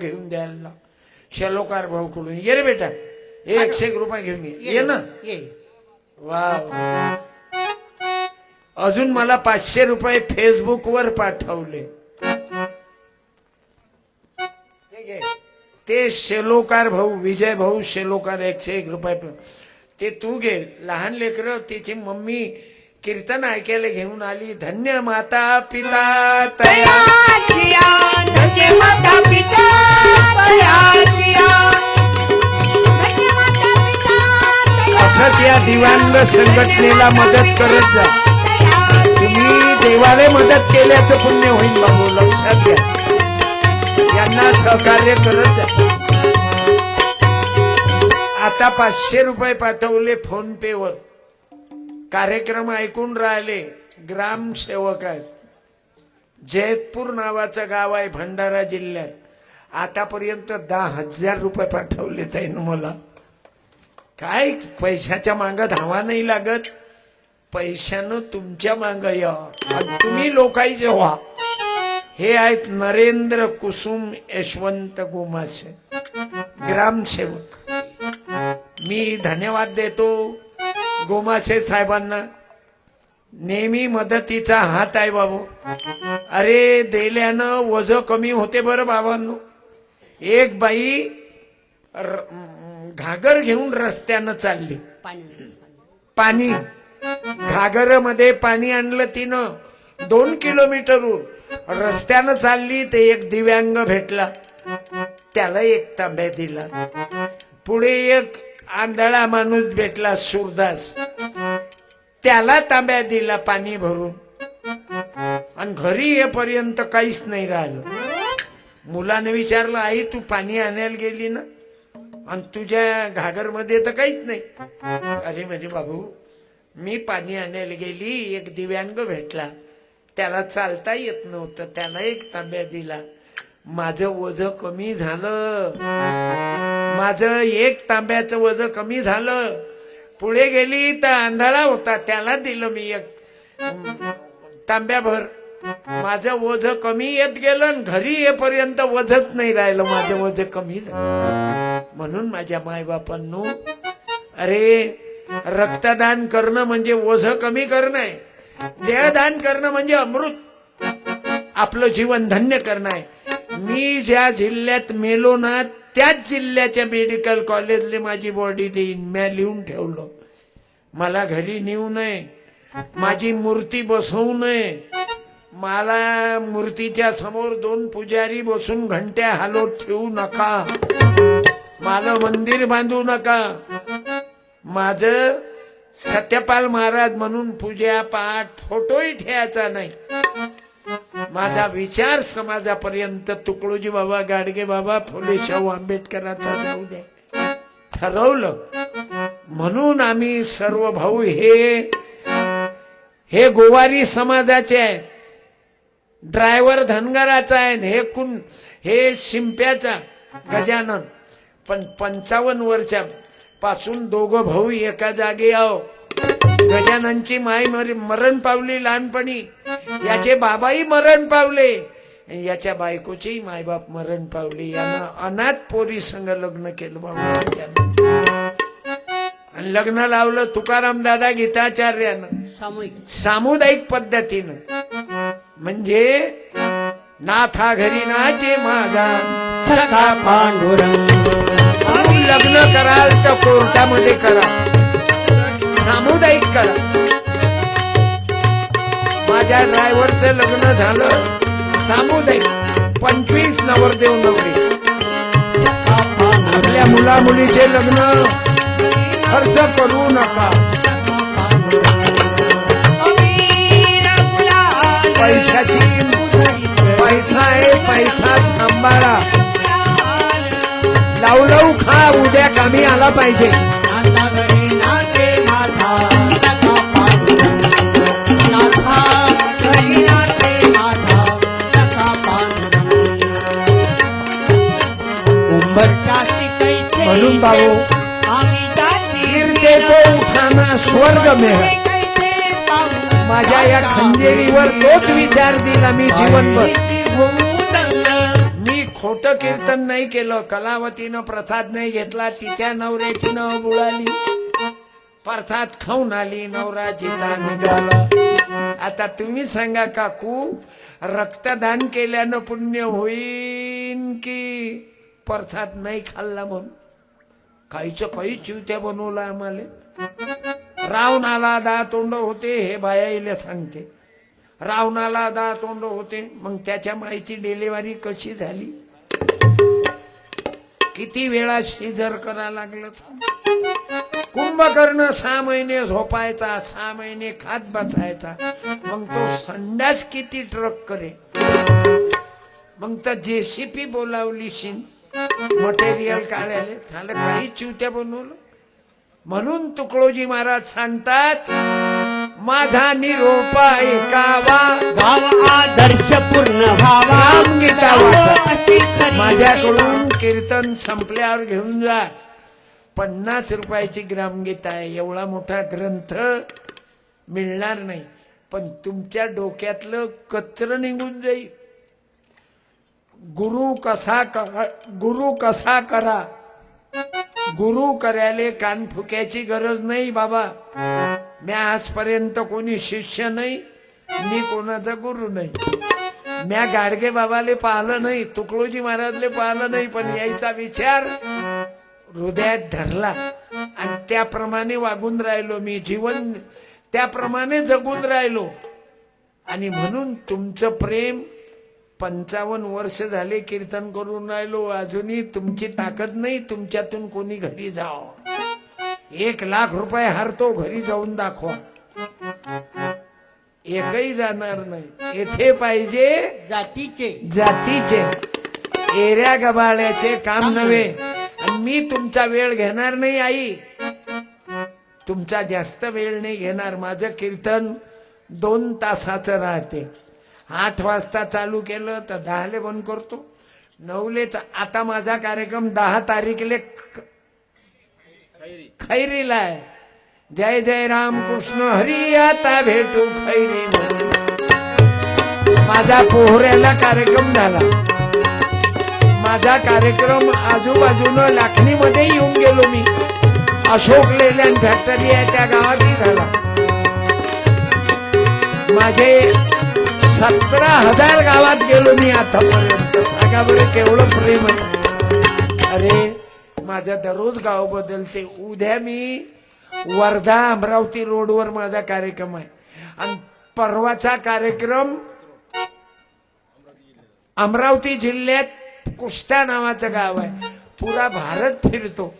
घेऊन द्यायला. शेलोकार भाऊ कडून ये रे बेटा. एकशे एक रुपये घेऊन ये. ये ना. ये. वा. अजून मला पाचशे रुपये फेसबुक वर पाठवले. ते शेलोकार भाऊ विजय भाऊ शेलोकार एकशे एक रुपये ते तू घे. लहान लेकर तिची मम्मी कीर्तन ऐकायला घेऊन आली. धन्य माता पिता तया. धन्य माता पिता तयाचिया. धन्य माता पिता असंच या दिव्यांग संघटनेला मदत करत जा. तुम्ही देवाला मदत केल्याचं पुण्य होईल बाबू लक्षात घ्या. यांना सहकार्य करत जा. आता पाचशे रुपये पाठवले फोन पे वर कार्यक्रम ऐकून राहिले. ग्रामसेवक आहेत. जैतपूर नावाचं गाव आहे भंडारा जिल्ह्यात. आतापर्यंत दहा हजार रुपये पाठवले त्यानं मला. काय पैशाच्या मागं धावा नाही लागत. पैशानं तुमच्या माग या. तुम्ही लोकांचे व्हा हे आहेत नरेंद्र कुसुम यशवंत गोमासे. ग्रामसेवक. मी धन्यवाद देतो. गोमाशे साहेबांना. नेहमी मदतीचा हात आहे बाबू. अरे दिल्यानं वज कमी होते बरं बाबांनो. एक बाई र- घागर घेऊन रस्त्यानं चालली. पाणी. पाणी घागरमध्ये पाणी आणलं तिनं. दोन किलोमीटरहून रस्त्यानं चालली ते एक दिव्यांग भेटला. त्याला एक तांब्या दिला. पुढे एक आंधळा माणूस भेटला सुरदास. त्याला तांब्या दिला पाणी भरून. आणि घरी येपर्यंत काहीच नाही राहिलं. मुलाने विचारलं आई तू पाणी आणायला गेली ना? आणि तुझ्या घागरमध्ये तर काहीच नाही. अरे म्हणजे बाबू मी पाणी आणायला गेली एक दिव्यांग भेटला. त्याला चालता येत नव्हतं त्याला एक तांब्या दिला. माझं ओझ कमी झालं. माझं एक तांब्याचं वज कमी झालं. पुढे गेली तर आंधळा होता त्याला दिलं मी एक तांब्याभर. माझं वज कमी येत गेलं आणि घरी येपर्यंत वजत नाही राहिलं माझं वज कमी झालं. म्हणून माझ्या मायबापांनो अरे रक्तदान करणं म्हणजे ओझ कमी करणं आहे. देहदान करणं म्हणजे अमृत. आपलं जीवन धन्य करणं आहे. मी ज्या जिल्ह्यात मेलो ना त्याच जिल्ह्याच्या मेडिकल कॉलेजले माझी बॉडी देईन. म्या लिहून ठेवलं. मला घरी नेऊ नये. माझी मूर्ती बसवू नये. मला मूर्तीच्या समोर दोन पुजारी बसून घंट्या हालवत ठेवू नका. मला मंदिर बांधू नका. माझ सत्यपाल महाराज म्हणून पूजा पाठ फोटोही ठेवायचा नाही. माझा विचार समाजापर्यंत तुकडोजी बाबा गाडगे बाबा फुले शाहू आंबेडकरांचा जाऊ दे. ठरवलं. म्हणून आम्ही सर्व भाऊ हे हे गोवारी समाजाचे आहेत ड्रायव्हर धनगराचा आहे आणि हे कुण हे शिंप्याचा गजानन. पण पंचावन्न वर्षा पासून दोघं भाऊ एका जागी आहो. गजाननची माय मरी मरण पावली लहानपणी. याचे बाबाही मरण पावले. याच्या बायकोची मायबाप मरण पावली. यानं अनाथ पोरी संग लग्न केलं बाबा. आणि लग्न लावलं तुकाराम दादा गीताचार्यानं. सामूहिक. सामुदायिक पद्धतीनं. म्हणजे नाथा घरी नाचे माझा. सखा पांडुरंग. लग्न कराल तर कोर्टामध्ये करा. सामुदायिक करा. माझ्या ड्रायव्हरचं लग्न झालं. सामुदायिक पंचवीस नवरदेव नवरी. आपल्या मुला मुलीचे लग्न खर्च करू नका. पैशाची पैसा आहे पैसा सांभाळा. लावू लावू खा उद्या कामी आला पाहिजे. म्हणून भाऊ उठाना स्वर्ग मेरा माझ्या या खंजेरीवर तोच विचार दिला मी जीवनभर. मी खोट कीर्तन नाही केलं कलावतीनं प्रसाद नाही घेतला तिच्या नवऱ्याची नाव बुळाली प्रसाद खाऊन आली नवरा जिता निघाला. आता तुम्ही सांगा काकू रक्तदान केल्यानं पुण्य होईन की प्रसाद नाही खाल्ला म्हणून? काहीच्या काही चिवत्या बनवला आम्हाला. रावणाला दहा तोंड होते हे बायाईला सांगते. रावणाला दहा तोंड होते मग त्याच्या माईची डिलिव्हरी कशी झाली? किती वेळा शिजर करा लागलं कुंभकर्ण सहा महिने झोपायचा सहा महिने खात बसायचा. मग तो संडास किती ट्रक करे? मग तर जेसीपी बोलावली शिन. मटेरियल काढायला झालं काही चिवत्या बनवलं. म्हणून तुकडोजी महाराज सांगतात माझा निरोप ऐकावा गाव आदर्श पूर्ण व्हावा वाचा. माझ्याकडून कीर्तन संपल्यावर घेऊन जा. पन्नास रुपयाची ग्रामगीता आहे. एवढा मोठा ग्रंथ मिळणार नाही. पण तुमच्या डोक्यातलं कचर निघून जाईल. गुरु कसा करा गुरु कसा करा? गुरु करायले कान फुक्याची गरज नाही बाबा. मी आजपर्यंत कोणी शिष्य नाही मी कोणाचा गुरु नाही. म्या गाडगे बाबाले पाहिलं नाही तुकडोजी महाराजले पाहिलं नाही पण यायचा विचार हृदयात धरला. आणि त्याप्रमाणे वागून राहिलो मी जीवन त्याप्रमाणे जगून राहिलो. आणि म्हणून तुमचं प्रेम पंचावन्न वर्ष झाले कीर्तन करून राहिलो. अजूनही तुमची ताकद नाही तुमच्यातून कोणी घरी जाव. एक लाख रुपये हारतो घरी जाऊन दाखवा. एकही जाणार नाही. येथे पाहिजे जातीचे. जातीचे. एऱ्या गबाळ्याचे काम नव्हे. आणि मी तुमचा वेळ घेणार नाही आई. तुमचा जास्त वेळ नाही घेणार. माझं कीर्तन दोन तासाचं राहते. आठ वाजता चालू केलं तर दहाले बंद करतो. नऊले चा- आता माझा कार्यक्रम दहा तारीखले खैरीला आहे. जय जय राम कृष्ण हरी आता भेटू खैरी माझा पोहऱ्याला कार्यक्रम झाला. माझा कार्यक्रम आजूबाजूनं लाखणीमध्ये येऊन गेलो मी. अशोक लेलँड फॅक्टरी आहे त्या गावातही झाला. माझे सतरा हजार गावात गेलो मी आतापर्यंत. सांगा बरं केवढं प्रेम आहे. अरे माझं दररोज गाव बदलते. उद्या मी वर्धा अमरावती रोडवर माझा कार्यक्रम आहे. आणि परवाचा कार्यक्रम अमरावती जिल्ह्यात कुष्टा नावाचं गाव आहे. पुरा भारत फिरतो.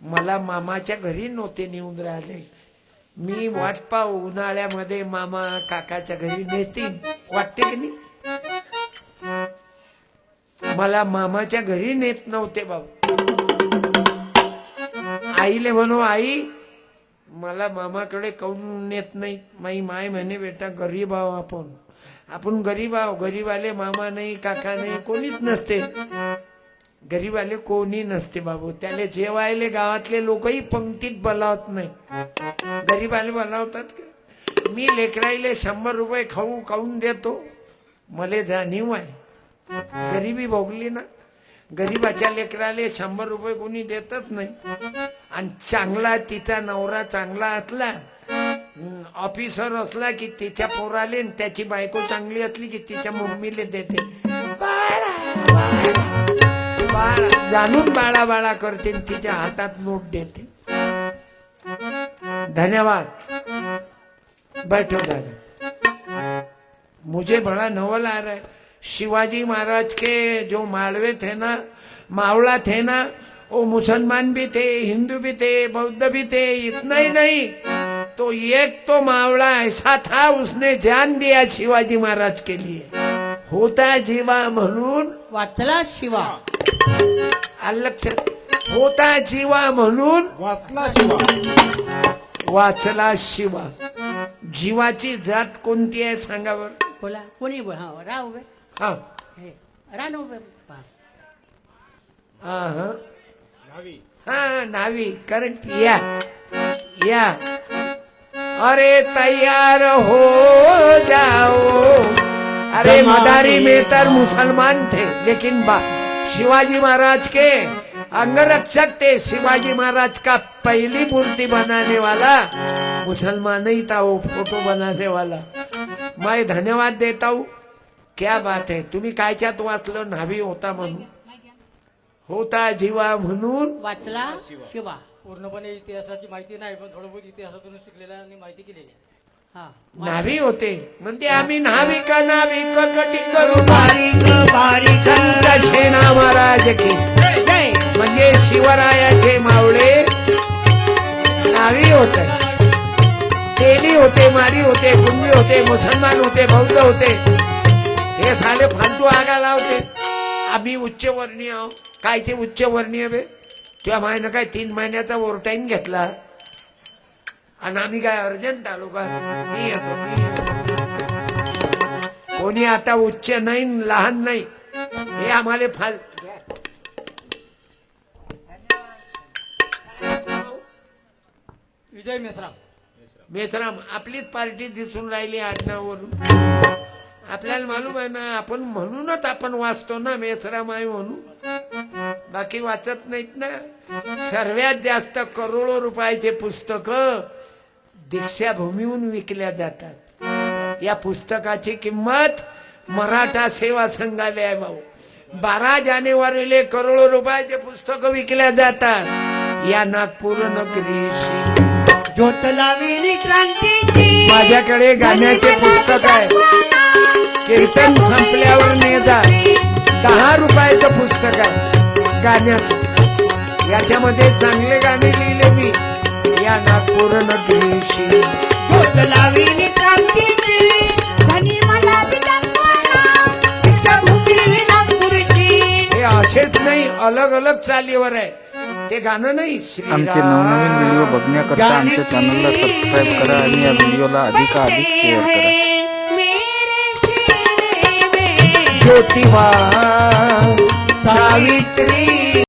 मला मामाच्या घरी नव्हते नेऊन राहिले. मी वाट पाहू उन्हाळ्यामध्ये मामा काकाच्या घरी नेतील. वाटते की नाही? मला मामाच्या घरी नेत नव्हते बाबा आईले म्हणू आई मला मामाकडे काऊन नेत नाही माई माय म्हणे बेटा गरीब आहो आपण. आपण गरीब आहो. गरीबाले मामा नाही काका नाही कोणीच नसते. गरीबाले कोणी नसते बाबू. त्याले जेवायले गावातले लोकही पंक्तीत बोलावत नाही गरीबाले बोलावतात का? मी लेकराईले शंभर रुपये खाऊ खाऊन देतो. मले जाणीव आहे. गरिबी भोगली ना. गरीबाच्या लेकराले शंभर रुपये कोणी देतच नाही. आणि चांगला तिचा नवरा चांगला असला ऑफिसर असला की तिच्या पोराले आणि त्याची बायको चांगली असली की तिच्या मम्मीले देते. बाळा, जाणून बाळा. बाळा करते आणि तिच्या हातात नोट देते. धन्यवाद. बैठो दादा। मुझे बड़ा नवल आ रहा है। शिवाजी महाराज के जो मालवे थे ना मावड़ा थे ना वो मुसलमान भी थे हिंदू भी थे बौद्ध भी थे इतना ही नहीं। तो एक तो मावड़ा ऐसा था उसने जान दिया शिवाजी महाराज के लिए। होता जीवा म्हणून वाचला शिवा। लक्षात होता जीवा म्हणून वाचला शिवा। वाचला शिवा। जीवाची जात कोणती आहे सांगा बरं बोला कोणी बोल हा रा उभे. हा. हे, रा ना उभे. पहा. हा हा. हा नावी करेक्ट या. या. अरे तैयार हो जाओ. अरे मदारी में तर मुसलमान थे लेकिन बा शिवाजी महाराज के अंगरक्षक थे शिवाजी महाराज का पहली मूर्ति बनाने वाला मुसलमान ही था वो फोटो बनाने वाला। मैं धन्यवाद देता हूँ। क्या बात है? तुम्ही कायच्यात वाचलं? न्हावी होता म्हणून। होता जीवा म्हणून। वाचला शिवा। पूर्णपणे इतिहासाची माहिती नाही पण थोडं बहुत इतिहासातून शिकलेला आणि माहिती केलेली आहे. हा. न्हावी होते. म्हणते आम्ही नाविका नाविक कटी करू बारीक बारी संत शेना महाराज की. जय. म्हणजे शिवरायाचे मावळे नावी होते. तेली होते मारी होते कुंभी होते मुसलमान होते बौद्ध होते. हे साले फालतू आगा लावते. आम्ही उच्चवर्णीय आहो. कायचे उच्चवर्णीय बे? किंवा मायनं काय तीन महिन्याचा ओव्हरटाईम घेतला? आणि आम्ही काय अर्जंट आलो का? मी येतो. कोणी आता उच्च नाही लहान नाही. हे आम्हाला फाल विजय मेसराम मेसराम आपलीच पार्टी दिसून राहिली आडनावरून आपल्याला मालूम आहे ना आपण म्हणूनच आपण वाचतो ना मेसराम आहे म्हणून. बाकी वाचत नाहीत ना. सर्वात जास्त करोडो रुपयाचे पुस्तक दीक्षाभूमीहून विकल्या जातात. या पुस्तकाची किंमत मराठा सेवा संघाला आहे भाऊ. बारा जानेवारीले करोडो रुपयाचे पुस्तक विकल्या जातात. या नागपूर नगरीशी. ज्योत लावली क्रांतीची. माझ्याकडे गाण्याचे पुस्तक आहे. कीर्तन संपल्यावर नेजा दहा रुपयाचं पुस्तक आहे. गाण्याचं. याच्यामध्ये चांगले गाणे लिहिले मी. या नागपूर नगरीशी. ज्योत लावली क्रांतीची. धनी मला हे असेच नाही अलग अलग चालीवर आहे. ते गाणं नाही. आमचे नवनवीन व्हिडिओ बघण्याकरता आमच्या चॅनलला सबस्क्राईब करा आणि या व्हिडिओला अधिकाधिक शेअर करा ज्योतिबा सावित्री